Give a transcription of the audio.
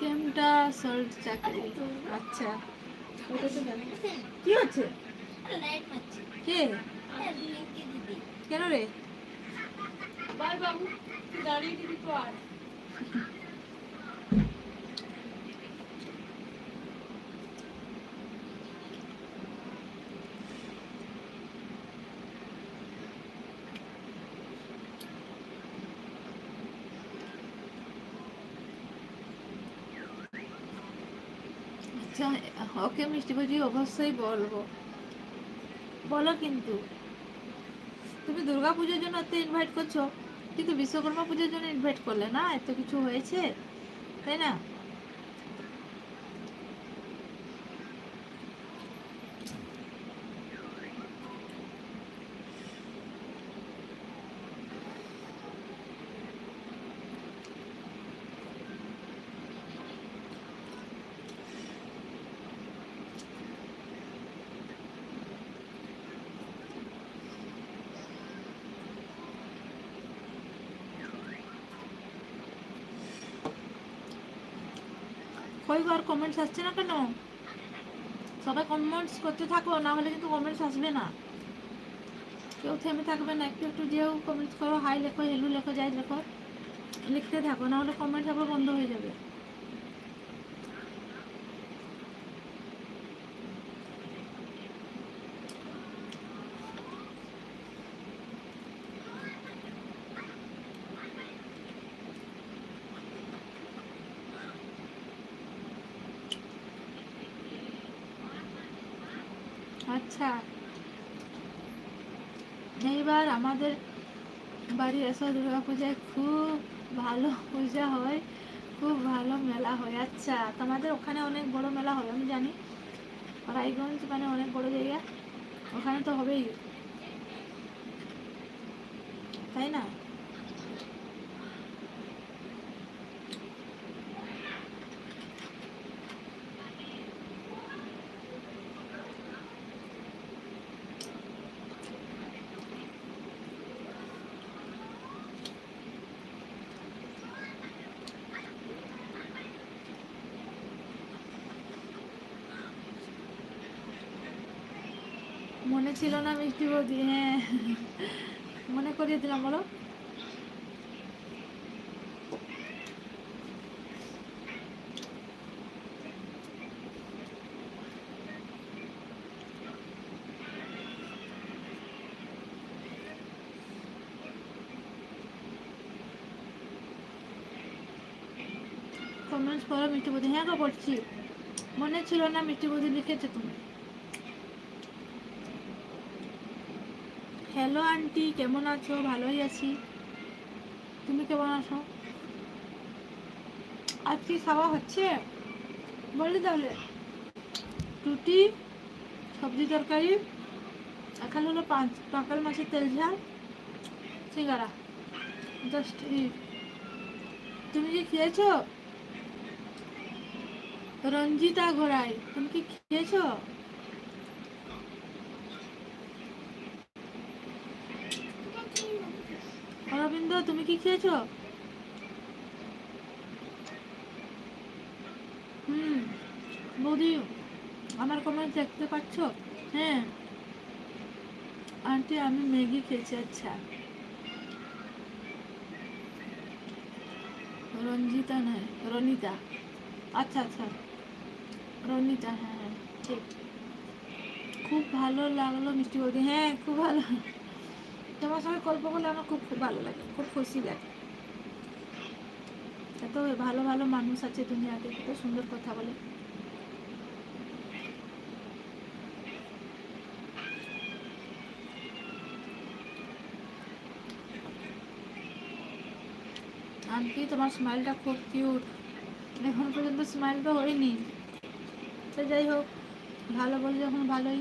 গেমটা সল্ট চাকরি? আচ্ছা। তো জানি কি হচ্ছে? কে? কেন রে? বাই বাবু দাঁড়িয়ে দিবি তো আর। আচ্ছা ওকে মিষ্টি বুঝি অবশ্যই বলব। বলো কিন্তু, তুমি দুর্গা পুজোর জন্য এত ইনভাইট করছ? কিন্তু বিশ্বকর্মা পুজোর জন্য ইনভাইট করলে না? এত কিছু হয়েছে, তাই না? কই আর কমেন্টস আসছে না কেন? সবাই কমেন্টস করতে থাকো, না হলে কিন্তু কমেন্টস আসবে না। কেউ থেমে থাকবে না, একটু একটু যেও কমেন্টস করো, হাই লেখো হেলু লেখো, যাই লেখো, লিখতে থাকো, না হলে কমেন্টস আবার বন্ধ হয়ে যাবে। আচ্ছা। এইবার আমাদের বাড়ির এসব দুর্গা পূজায় খুব ভালো পূজা হয়, খুব ভালো মেলা হয়। আচ্ছা তোমাদের ওখানে অনেক বড় মেলা হবে, আমি জানি। রায়গঞ্জ মানে অনেক বড় জায়গা, ওখানে তো হবেই। তাই না? মনে ছিল না মিষ্টি বৌদি হ্যাঁ। মনে করিয়ে দিলাম, বলো। কমেন্টস করো মিষ্টি বৌদি। হ্যাঁ গো, বলছি। মনে ছিল না মিষ্টি বৌদি লিখেছে তুমি। হ্যালো আন্টি কেমন আছো? ভালোই আছি। তুমি কেমন আছো? আজ কি খাওয়া হচ্ছে? বলি তাহলে রুটি, সবজি তরকারি, এখানে হলো পাঁচ পাকাল মাছের তেল ঝাল, সিঙ্গারা। জাস্ট তুমি কি খেয়েছো? রঞ্জিতা ঘোড়াই, তুমি কি খেয়েছো? তুমি কি খেয়েছো? হুম, বৌদি, আমার কমেন্ট দেখতে পাচ্ছ? হ্যাঁ। আন্টি, আমি ম্যাগি খেয়েছি আচ্ছা। রঞ্জিতা নয়, রনিতা। আচ্ছা আচ্ছা। রনিতা হ্যাঁ হ্যাঁ ঠিক। খুব ভালো লাগল মিষ্টি বৌদি হ্যাঁ খুব ভালো। তোমার সঙ্গে গল্প করলে আমার খুব খুব ভালো লাগে, খুব খুশি লাগে। এত ভালো ভালো মানুষ আছে দুনিয়াতে, কত সুন্দর কথা বলে। আন্টি, তোমার স্মাইলটা খুব কিউট এখন পর্যন্ত স্মাইল তো হয়নি। তো যাই হোক, ভালো বলে যখন ভালোই।